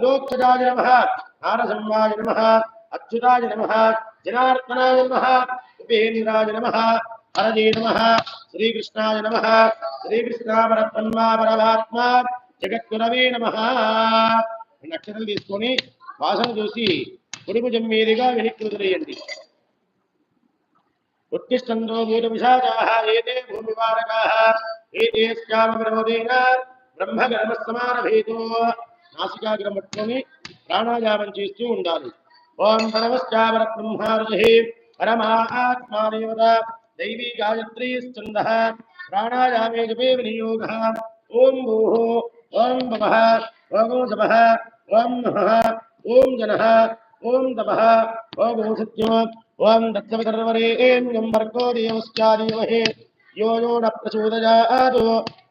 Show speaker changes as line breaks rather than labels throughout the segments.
అదోక్షజాయ నమ నారసింహాయ నమ అచ్యుతాయ నమ జనార్దనాయ నమ ఉపేంద్రాయ నమ హరదే నమ శ్రీకృష్ణాయ నమ శ్రీకృష్ణాపరబ్రహ్మా పరమాత్మ జగత్కురవే నమ రెండు తీసుకొని వాసన చూసి కుడిభుజం మీదుగా వెనక్కి ఉత్తిష్టంతో భూత విశాఖాః ఏతే భూమివారకాః ఏతే స్యామ బ్రహ్మదేన బ్రహ్మగర్భ సమారభేతో నాసికాగ్రం పట్టుకొని ప్రాణాయామం చేస్తూ ఉండాలి ఓం పరమశ్చావర బ్రహ్మారుషి పరమాత్మాదేవత దైవీ గాయత్రీ స్కంద ప్రాణాయామే జపే వినియోగ ఓం భూః ఓం భవః ఓం సభః ఓం నః ఓం జనః ఓం తపః ఓం సత్యం ఓం దత్తవితర్వరేణ్యం భర్గో దేవశ్చాదీమహే यो यो न प्रचोदयात्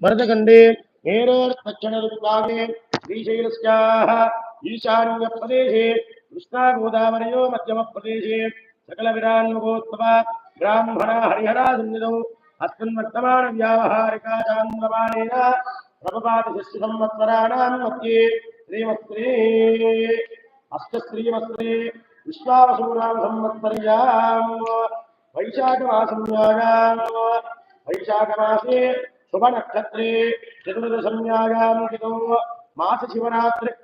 భరతఖండే మేరేర్పచ్చణరుద్భాగే శ్రీశైలస్యాః ఈశాన్య ప్రదేశే కృష్ణా గోదావరియో మధ్యమ ప్రదేశే సకల విరాన్మగోత్సవ బ్రాహ్మణ హరిహరా సన్నిధౌ అస్మిన్వర్తమాన వ్యావహారికాచాంద్రమాణేన ప్రభపాతి షష్ఠి సంవత్సరాణాం మధ్యే శ్రీమస్త్రే అష్టశ్రీమస్త్రే విశ్వావసూనాం సంవత్సర్యాం వైశాఖమాసంయాగాం వైశాఖమాసే శుభనక్షత్రే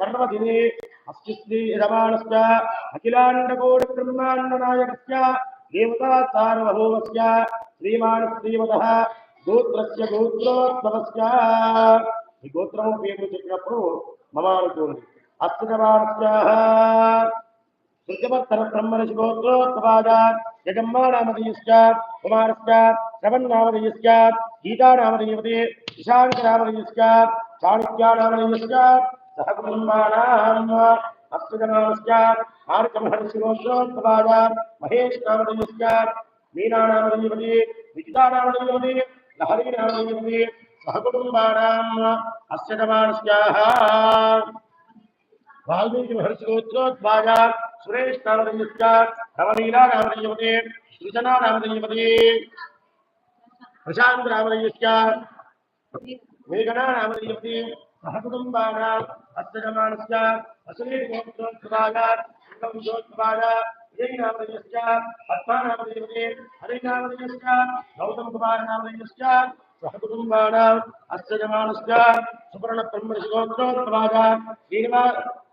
పర్వదినే అస్తి శ్రీ రమాణస్ అఖిలాండకోటి శ్రీమాన్ శ్రీమద గోత్రస్య గోత్రోత్మవస్య ఈ గోత్రము పేరు చెప్పినప్పుడు మమానుకోండి అస్తి सूर्यवर्तनब्रह्मणशिगोत्रोत्पादात् जगम्मानामधीश्च कुमारश्च श्रवन्नामधीश्च गीतानामधीपते ईशाङ्कनामधीश्च चाणक्यानामधीश्च सह कुटुम्बानाम् अस्तुजनामश्च आर्कमहर्षिगोत्रोत्पादात् महेशनामधीश्च मीनानामधीपते विजितानामधीपते लहरीनामधीपते सह कुटुम्बानाम् अस्य वाल्मीकिहर्षगोत्रोद्भाजा सुरेश नामधीयश्च रमणीला नामधीयपते सृजना नामधीयपते प्रशान्त नामधीयश्च मेघना नामधीयपते सहकुटुम्बानां हस्तजमानश्च असुरेशगोत्रोद्भाजा शिवविशोद्भाजा नामधीयश्च हत्वा नामधीयपते हरिनामधीयश्च गौतमकुमार नामधीयश्च सहकुटुम्बानां हस्तजमानश्च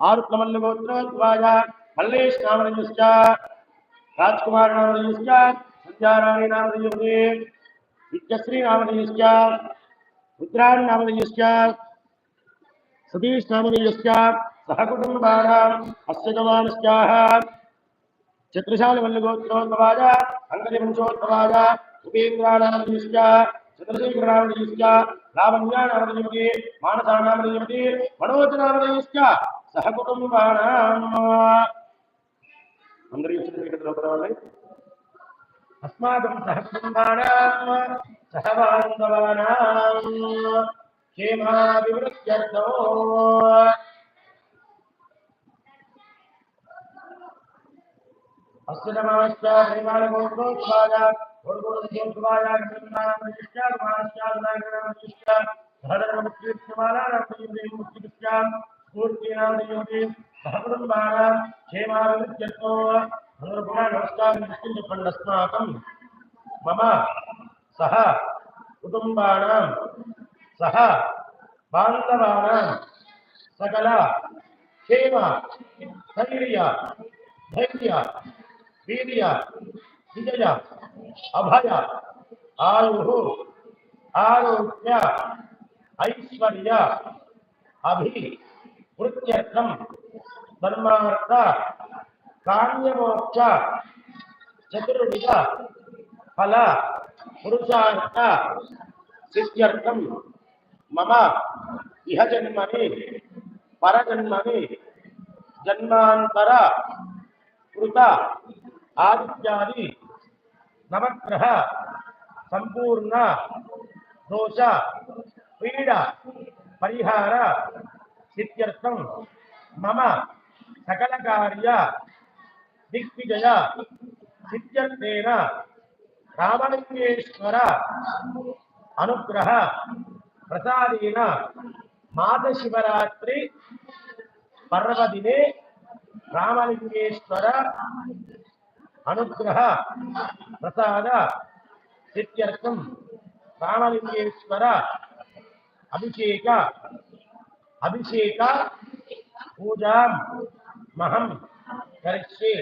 आरुत्मल्लगोत्रोत्वाजा मल्लेश नाम राजकुमार नामरयुश्च नित्यश्री सतीश नाम सहकुटुम्बानाम् अस्य गवांश्चाः चतुर्शालमल्लगोत्रोत्वाजा अङ्गजवंशोत्वाजा उपेन्द्राणामरयुश्च चंद्रशेखरनामरयुश्च సహకుటుంబానాం అందరూ చూసిన పర్వాలి అస్మాకం సహకుటుంబానాం సహబాంధవానాం క్షేమాభివృత్యర్థో అస్సు నమశ్చ పరిమాణ గోపాల గోపాల ಮೂರ್ತಿಯಾಡಿಯೋಗಿ ಭಗವನ್ಮಾನ ಕ್ಷೇಮಾನೋ ಭಗವನ್ಮಾನ ನಮಸ್ಕಾರ ನಿಷ್ಕಿಂಚಪಣ್ಣಸ್ಮಾಕಂ ಮಮ ಸಹ ಕುಟುಂಬಾಣಂ ಸಹ ಬಾಂಧವಾಣಂ ಸಕಲ ಕ್ಷೇಮ ಸ್ಥೈರ್ಯ ಧೈರ್ಯ ವೀರ್ಯ ವಿಜಯ ಅಭಯ ಆಯು ಆರೋಗ್ಯ ಐಶ್ವರ್ಯ ಅಭಿ कृत्यर्थम धर्मार्थ, काम्यमोक्ष, चतुर्विध, फल, पुरुषार्थ, सिद्ध्यर्थम। मम इह जन्मनि, परजन्मनि जन्मांतर कृत नवग्रह संपूर्ण दोष, पीड़ा, परिहार नित्यर्थम मम सकल कार्य दिग्विजय नित्यर्थेन रामलिंगेश्वर अनुग्रह प्रसादेन मातशिवरात्रि पर्वदिने रामलिंगेश्वर अनुग्रह प्रसाद इत्यर्थं रामलिंगेश्वर अभिषेक అభిషేక పూజాం మహం కరిష్యే.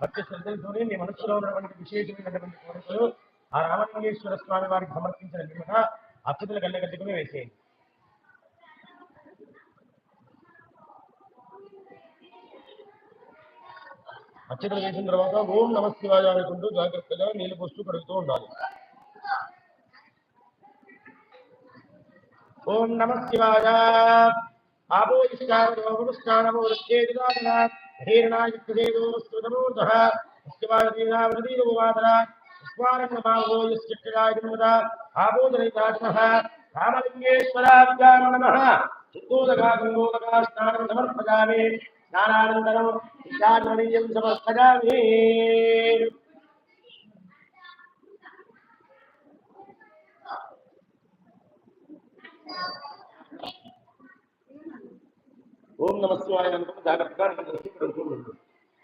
భక్తి శ్రద్ధలతోనే మీ మనసులో ఉన్నటువంటి విశేషమైనటువంటి కోరికలు ఆ రామలింగేశ్వర స్వామి వారికి సమర్పించిన నిమ్మక అతిథుల గల్లెగట్టుకుని వేసేయండి. అర్చకులు వేసిన తర్వాత ఓం నమ శివాయ అనుకుంటూ జాగ్రత్తగా నీళ్ళు పోస్తూ కడుగుతూ ఉండాలి. ओम नमः शिवाय। आपो इषिकारो पुरस्कारमो दृष्टेजुदानना धीरणायुक्तदेवोऽस्तु नमोऽर्धः शिवाय देवावृदीरोवादरा स्वारङ्गमावो यश्चक्रायुर्मुदा आबोधनैतात्मः रामलिङ्गेश्वराभ्यां नमः। चित्तोदगागङ्गोदगास्नानं समर्पयामि स्नानानन्तरं विशालमनीयं समर्पयामि। ओम नमस्वाय नमः जागरण दृष्टि प्रभु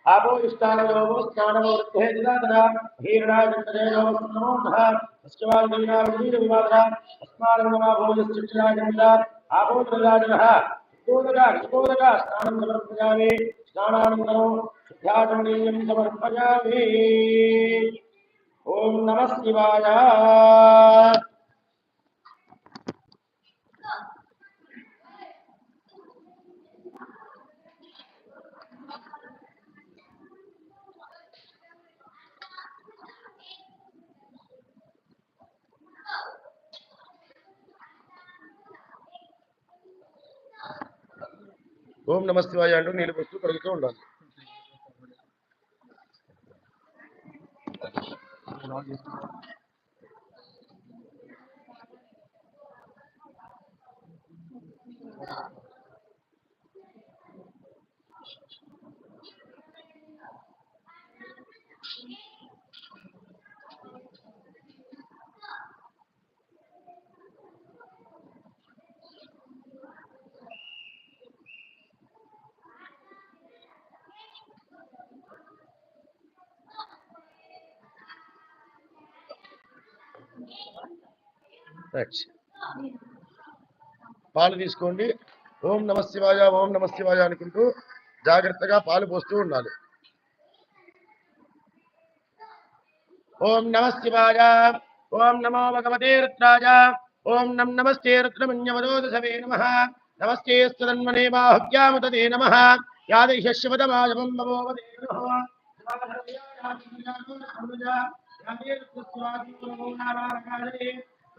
आवो इष्टानयोगो स्नानवृत्ते निराधरा हीरणाजन्दजयोस्नमोधः पश्चिमाङ्गीनावीरविवादः अस्मारमनाभोजश्चिक्षणाजन्दा आवो प्रजाजनः सुकोदरा सुकोदरा स्नानं समर्पयामि। स्नानानन्तरं शुद्ध्याचमणीयं समर्पयामि। ॐ नमः शिवाय। ఓం నమస్తివాయ అంటూ నీళ్ళు పోస్తూ కడుగుతూ ఉండాలి Thank you. రైట్ పాలు తీసుకోండి. ఓం నమ శివాయ ఓం నమ శివాయ అనుకుంటూ జాగ్రత్తగా పాలు పోస్తూ ఉండాలి. ఓం నమ శివాయ ఓం నమో భగవతే రుద్రాయ ఓం నం నమస్తే రుద్రమన్యవదోదసవే నమ నమస్తే స్తన్మనే బాహుగ్యాముదే నమ యాదశివతమాజమం నమోవదే శివాం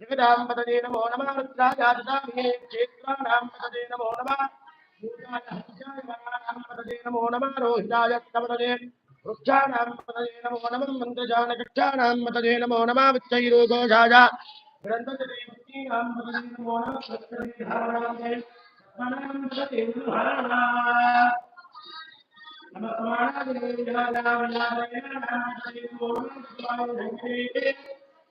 जगदां पदते नमो नमः रुद्राजातदामिने क्षेत्राणां पदते नमो नमः। हत्याय वराणां पदते नमो नमः रोहिताय पदते वृक्षाणां पतये नमो नमः मन्त्रजानकक्षाणां पतये नमो नमः विच्चैरोघोषाय ग्रन्थदेवतीनां पतये नमो। नमः सत्करिधाराय सत्मनां पतये नमः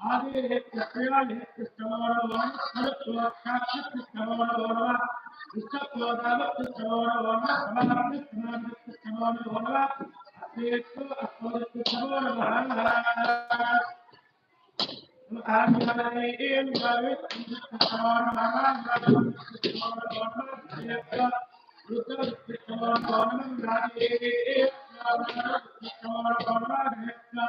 आगे है कल्याण है कृष्णवरवर्ण सर्वत्व साक्षात कृष्णवरवर्ण विश्वत्वदावत कृष्णवरवर्ण समाप्त समाप्त कृष्णवरवर्ण अतिरिक्त अस्तोर कृष्णवरवर्ण आदिमने एम गावित कृष्णवरवर्ण कृष्णवरवर्ण रुद्र कृष्णवरवर्ण राधे कृष्णवरवर्ण कृष्णवरवर्ण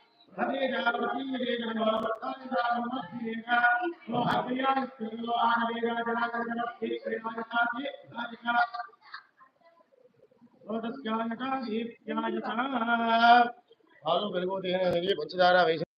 పాలు పెరుగు తేనె పంచదార వేసి